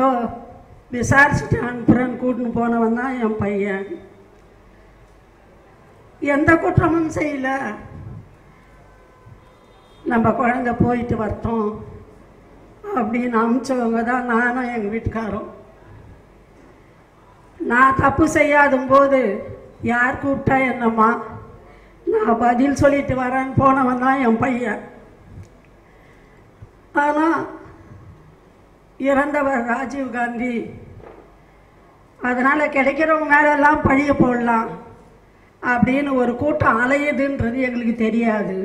ஏதோ விசாரிச்சுட்டு அனுப்புகிறேன்னு கூட்டின்னு போனவன் தான் என் பையன். எந்த குற்றமும் செய்யல. நம்ம குழந்தை போயிட்டு வரட்டும் அப்படின்னு அமிச்சவங்க தான் நானும் எங்கள் வீட்டுக்காரும். நான் தப்பு செய்யாதும்போது போது யார் கூப்பிட்டா என்னம்மா? நான் பதில் சொல்லிட்டு வரேன்னு போனவன் தான் என் பையன். ஆனால் இறந்தவர் ராஜீவ் காந்தி. அதனால் கிடைக்கிறவங்க மேலெல்லாம் பழிய போடலாம் அப்படின்னு ஒரு கூட்டம் அலையுதுன்றது எங்களுக்கு தெரியாது.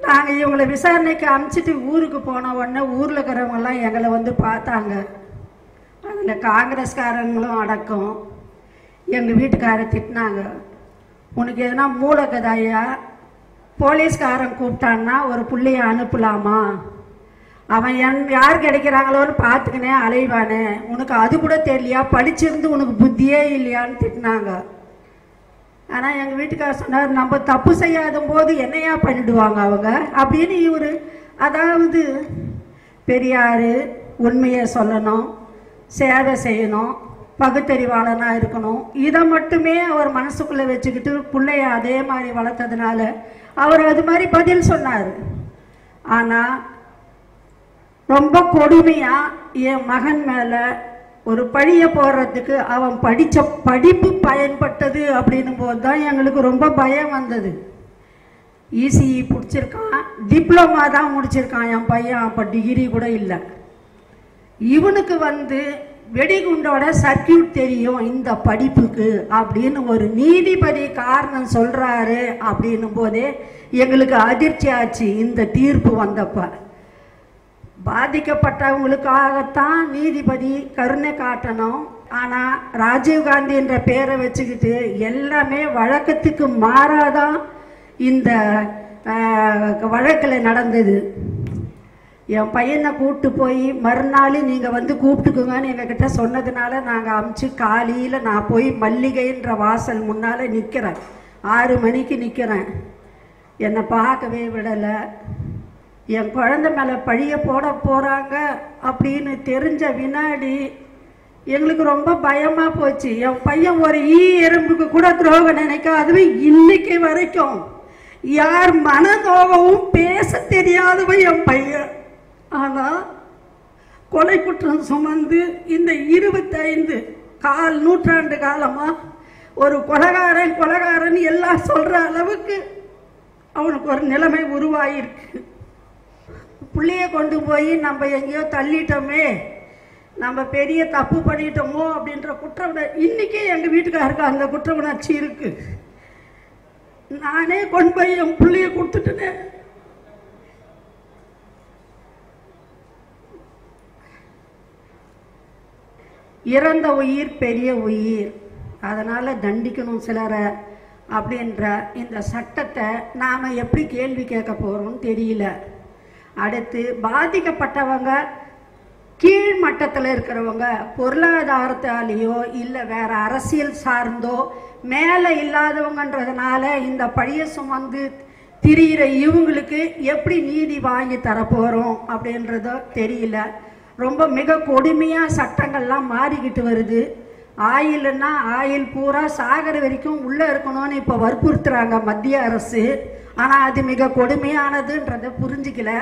நாங்கள் இவங்களை விசாரணைக்கு அமுச்சிட்டு ஊருக்கு போன உடனே ஊரில் இருக்கிறவங்கெல்லாம் எங்களை வந்து பார்த்தாங்க. அதில் காங்கிரஸ்காரங்களும் அடக்கம். எங்கள் வீட்டுக்காரை திட்டினாங்க. உனக்கு எதுனா மூலகதாயா போலீஸ்காரன் கூப்பிட்டான்னா ஒரு பிள்ளைய அனுப்பலாமா? அவன் என் யார் கிடைக்கிறாங்களோன்னு பார்த்துக்கினே அலைவானே. உனக்கு அது கூட தெரியலையா? படிச்சிருந்து உனக்கு புத்தியே இல்லையான்னு திட்டினாங்க. ஆனால் எங்கள் வீட்டுக்கார் சொன்னார் நம்ம தப்பு செய்யாத போது என்னையா பண்ணிடுவாங்க அவங்க? அப்படின்னு இவர் அதாவது பெரியார் உண்மையை சொல்லணும் சேவை செய்யணும் பகுத்தறிவாளனாக இருக்கணும். இதை மட்டுமே அவர் மனசுக்குள்ளே வச்சுக்கிட்டு பிள்ளைய அதே மாதிரி வளர்த்ததுனால அவர் அது மாதிரி பதில் சொன்னார். ஆனால் ரொம்ப கொடுமையாக என் மகன் மேலே ஒரு பழிய போடுறதுக்கு அவன் படித்த படிப்பு பயன்பட்டது அப்படின்னும் போது தான் எங்களுக்கு ரொம்ப பயம் வந்தது. இசிஇ பிடிச்சிருக்கான் டிப்ளமா தான் முடிச்சிருக்கான் என் பையன் அப்போ டிகிரி கூட இல்லை. இவனுக்கு வந்து வெடிகுண்டோட சர்க்கியூட் தெரியும் இந்த படிப்புக்கு அப்படின்னு ஒரு நீதிபதி காரணம் சொல்கிறாரு அப்படின்னும் போதே எங்களுக்கு அதிர்ச்சி ஆச்சு இந்த தீர்ப்பு வந்தப்போ. பாதிக்கப்பட்டவங்களுக்காகத்தான் நீதிபதி கருணை காட்டணும். ஆனால் ராஜீவ்காந்தி என்ற பேரை வச்சுக்கிட்டு எல்லாமே வழக்கத்துக்கு மாறாதான் இந்த வழக்கில் நடந்தது. என் பையனை கூப்பிட்டு போய் மறுநாள் நீங்கள் வந்து கூப்பிட்டுக்குங்கன்னு எங்ககிட்ட சொன்னதுனால நாங்கள் அமுச்சு காலையில் நான் போய் மல்லிகைன்ற வாசல் முன்னால் நிற்கிறேன் ஆறு மணிக்கு நிற்கிறேன் என்னை பார்க்கவே விடலை. என் குழந்தை மேலே பழிய போட போகிறாங்க அப்படின்னு தெரிஞ்ச வினாடி எங்களுக்கு ரொம்ப பயமாக போச்சு. என் பையன் ஒரு ஈ எறும்புக்கு கூட துரோகம் நினைக்காதவை இன்னைக்கு வரைக்கும். யார் மனதோகவும் பேச தெரியாதவன் என் பையன். ஆனால் கொலை குற்றம் சுமந்து இந்த இருபத்தைந்து கால் நூற்றாண்டு காலமாக ஒரு கொலகாரன் கொலகாரன் எல்லாம் சொல்கிற அளவுக்கு அவனுக்கு ஒரு நிலைமை உருவாகிருக்கு பிள்ளைய கொண்டு போய் நம்ம எங்கேயோ தள்ளிட்டோமே நம்ம பெரிய தப்பு பண்ணிட்டோமோ அப்படின்ற குற்ற உணர்ச்சி எங்கள் வீட்டுக்காருக்கு அந்த குற்ற உணர்ச்சி இருக்குது நானே கொண்டு போய் என் பிள்ளைய கொடுத்துட்டேன். இறந்த உயிர் பெரிய உயிர். அதனால் தண்டிக்கணும் சிலரை அப்படின்ற இந்த சட்டத்தை நாம் எப்படி கேள்வி கேட்க போகிறோம்னு தெரியல. அடுத்து பாதிக்கப்பட்டவங்க கீழ் மட்டத்தில் இருக்கிறவங்க பொருளாதாரத்தாலேயோ இல்லை வேற அரசியல் சார்ந்தோ மேலே இல்லாதவங்கன்றதுனால இந்த பழிய சுமந்து திரியிற இவங்களுக்கு எப்படி நீதி வாங்கி தரப்போகிறோம் அப்படின்றதோ தெரியல. ரொம்ப மிக கொடுமையாக சட்டங்கள்லாம் மாறிக்கிட்டு வருது. ஆயில்னா ஆயில் பூரா சாகர வரைக்கும் உள்ளே இருக்கணும்னு இப்போ வற்புறுத்துறாங்க மத்திய அரசு. ஆனால் அது மிக கொடுமையானதுன்றதை புரிஞ்சிக்கல.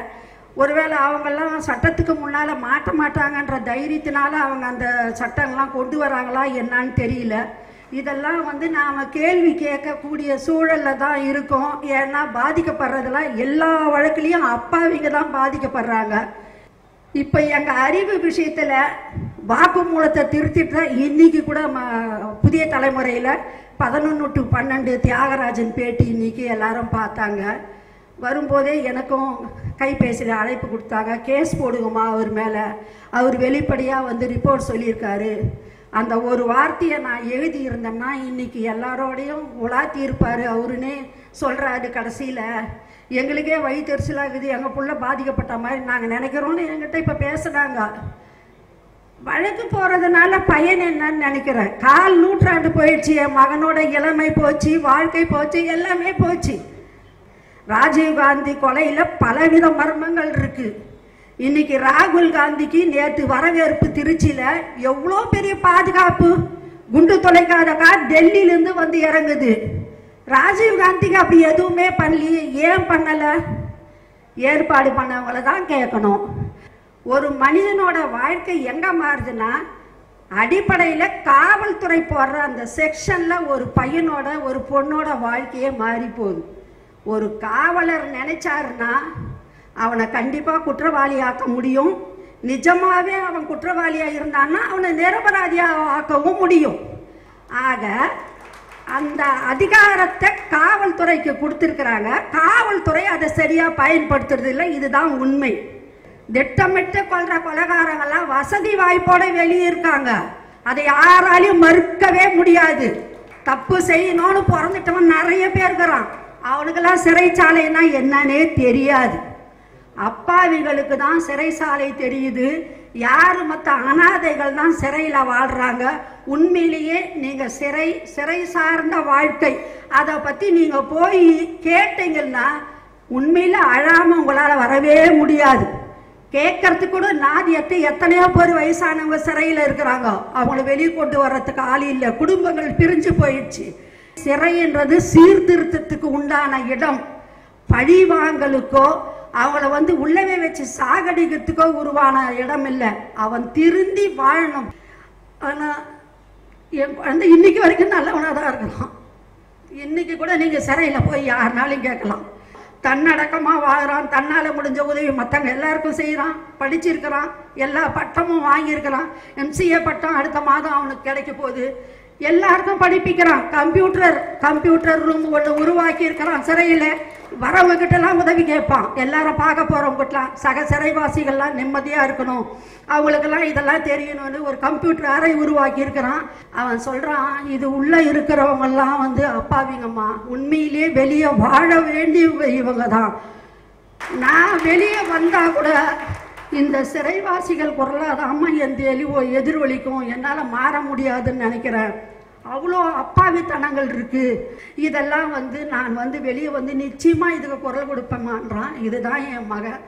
ஒருவேளை அவங்கெல்லாம் சட்டத்துக்கு முன்னால் மாட்ட மாட்டாங்கன்ற தைரியத்தினால அவங்க அந்த சட்டங்கள்லாம் கொண்டு வராங்களா என்னான்னு தெரியல. இதெல்லாம் வந்து நாம் கேள்வி கேட்கக்கூடிய சூழலில் தான் இருக்கோம். ஏன்னா பாதிக்கப்படுறதெல்லாம் எல்லா வழக்குலேயும் அப்பாவிங்க தான் பாதிக்கப்படுறாங்க. இப்போ எங்கள் அறிவு விஷயத்தில் வாக்குமூலத்தை திருத்திட்டு தான் இன்னைக்கு கூட ம- புதிய தலைமுறையில் பதினொன்று டு பன்னெண்டு தியாகராஜன் பேட்டி இன்னைக்கு எல்லாரும் பார்த்தாங்க. வரும்போதே எனக்கும் கைபேசியில் அழைப்பு கொடுத்தாங்க. கேஸ் போடுங்கம்மா அவர் மேலே. அவர் வெளிப்படையாக வந்து ரிப்போர்ட் சொல்லியிருக்காரு. அந்த ஒரு வார்த்தையை நான் எழுதி இருந்தேன்னா இன்னைக்கு எல்லாரோடையும் உலாத்தி இருப்பார். அவருன்னே சொல்கிறாரு கடைசியில். எங்களுக்கே வயிற்றுச்சலாகுது எங்கள் புள்ள பாதிக்கப்பட்ட மாதிரி நாங்கள் நினைக்கிறோன்னு என்கிட்ட இப்போ பேசுகிறாங்க வழக்கு போகிறதுனால பயன் என்னன்னு நினைக்கிறேன். கால் நூற்றாண்டு போயிடுச்சு என் மகனோட இளமை போச்சு வாழ்க்கை போச்சு எல்லாமே போச்சு. ராஜீவ் காந்தி கொலையில் பலவித மர்மங்கள் இருக்கு. இன்னைக்கு ராகுல் காந்திக்கு நேற்று வரவேற்பு திருச்சியில எவ்வளோ பெரிய பாதுகாப்பு? குண்டு தொலைக்காத கார் டெல்லியிலேருந்து வந்து இறங்குது. ராஜீவ் காந்திக்கு அப்படி எதுவுமே பண்ணலையே ஏன் பண்ணலை? ஏற்பாடு பண்ணவங்கள தான் கேட்கணும். ஒரு மனிதனோட வாழ்க்கை எங்கே மாறுதுன்னா அடிப்படையில் காவல்துறை போடுற அந்த செக்ஷனில் ஒரு பையனோட ஒரு பொண்ணோட வாழ்க்கையே மாறி போகுது. ஒரு காவலர் நினைச்சாருன்னா அவனை கண்டிப்பாக குற்றவாளி ஆக்க முடியும். நிஜமாகவே அவன் குற்றவாளியாக இருந்தான்னா அவனை நிரபராதியாக ஆக்கவும் முடியும். ஆக அந்த அதிகாரத்தை காவல்துறைக்கு கொடுத்துருக்குறாங்க. காவல்துறை அதை சரியாக பயன்படுத்துறது இல்லை இதுதான் உண்மை. திட்டமிட்டு கொள்ற கொலகாரங்கள்லாம் வசதி வாய்ப்போட வெளியே இருக்காங்க. அதை யாராலையும் மறுக்கவே முடியாது. தப்பு செய்யணும்னு பிறந்துட்டவன் நிறைய பேர் இருக்கிறான். அவனுக்கெல்லாம் சிறைச்சாலைன்னா என்னன்னே தெரியாது. அப்பாவிகளுக்கு தான் சிறைச்சாலை தெரியுது. யார் மற்ற அனாதைகள் தான் சிறையில் வாழ்கிறாங்க உண்மையிலேயே நீங்கள் சிறை சிறை சார்ந்த வாழ்க்கை. அதை பற்றி நீங்கள் போய் கேட்டீங்கன்னா உண்மையில் அழாமல் உங்களால் வரவே முடியாது. கேட்கறதுக்கு கூட நாதியத்தை எத்தனையோ பேர் வயசானவங்க சிறையில் இருக்கிறாங்க. அவங்கள வெளியே கொண்டு வர்றதுக்கு ஆள் இல்லை. குடும்பங்கள் பிரிஞ்சு போயிடுச்சு. சிறைன்றது சீர்திருத்தத்துக்கு உண்டான இடம். பழி வாங்கலுக்கோ அவங்கள வந்து உள்ளவே வச்சு சாகடிக்கிறதுக்கோ உருவான இடம் இல்லை. அவன் திருந்தி வாழணும். ஆனால் என் குழந்தை இன்னைக்கு வரைக்கும் நல்லவனாக தான் இருக்கலாம் இன்னைக்கு கூட நீங்கள் சிறையில் போய் யாருனாலும் கேட்கலாம். தன்னடக்கமாக வாழ்கிறான் தன்னால் முடிஞ்ச உதவி மற்றவங்க எல்லாருக்கும் செய்கிறான் படிச்சிருக்கிறான். எல்லா பட்டமும் வாங்கியிருக்கிறான். எம்சிஏ பட்டம் அடுத்த மாதம் அவனுக்கு கிடைக்க போகுது. எல்லாருக்கும் படிப்பிக்கிறான். கம்ப்யூட்டர் கம்ப்யூட்டர் ரூம் ஒன்று உருவாக்கி இருக்கிறான் சிறையில் வரவங்ககிட்டலாம் உதவி கேட்பான். எல்லாரும் பார்க்க போகிறவங்ககிட்டலாம் சக சிறைவாசிகள்லாம் நிம்மதியாக இருக்கணும். அவங்களுக்கெல்லாம் இதெல்லாம் தெரியணும்னு ஒரு கம்ப்யூட்டர் அறை உருவாக்கி இருக்கிறான் அவன் சொல்கிறான் இது உள்ளே இருக்கிறவங்கெல்லாம் வந்து அப்பாவிங்கம்மா. உண்மையிலேயே வெளியே வாழ வேண்டியவங்க இவங்க தான் நான் வெளியே வந்தால் கூட இந்த சிறைவாசிகள் குரலாதாம என் தெளிவோ எதிரொலிக்கும். என்னால் மாற முடியாதுன்னு நினைக்கிறேன். அவ்வளோ அப்பாவித்தனங்கள் இருக்குது இதெல்லாம் வந்து நான் வந்து வெளியே வந்து நிச்சயமாக இதுக்கு குரல் கொடுப்பேமான்றான் இதுதான் என் மகன்.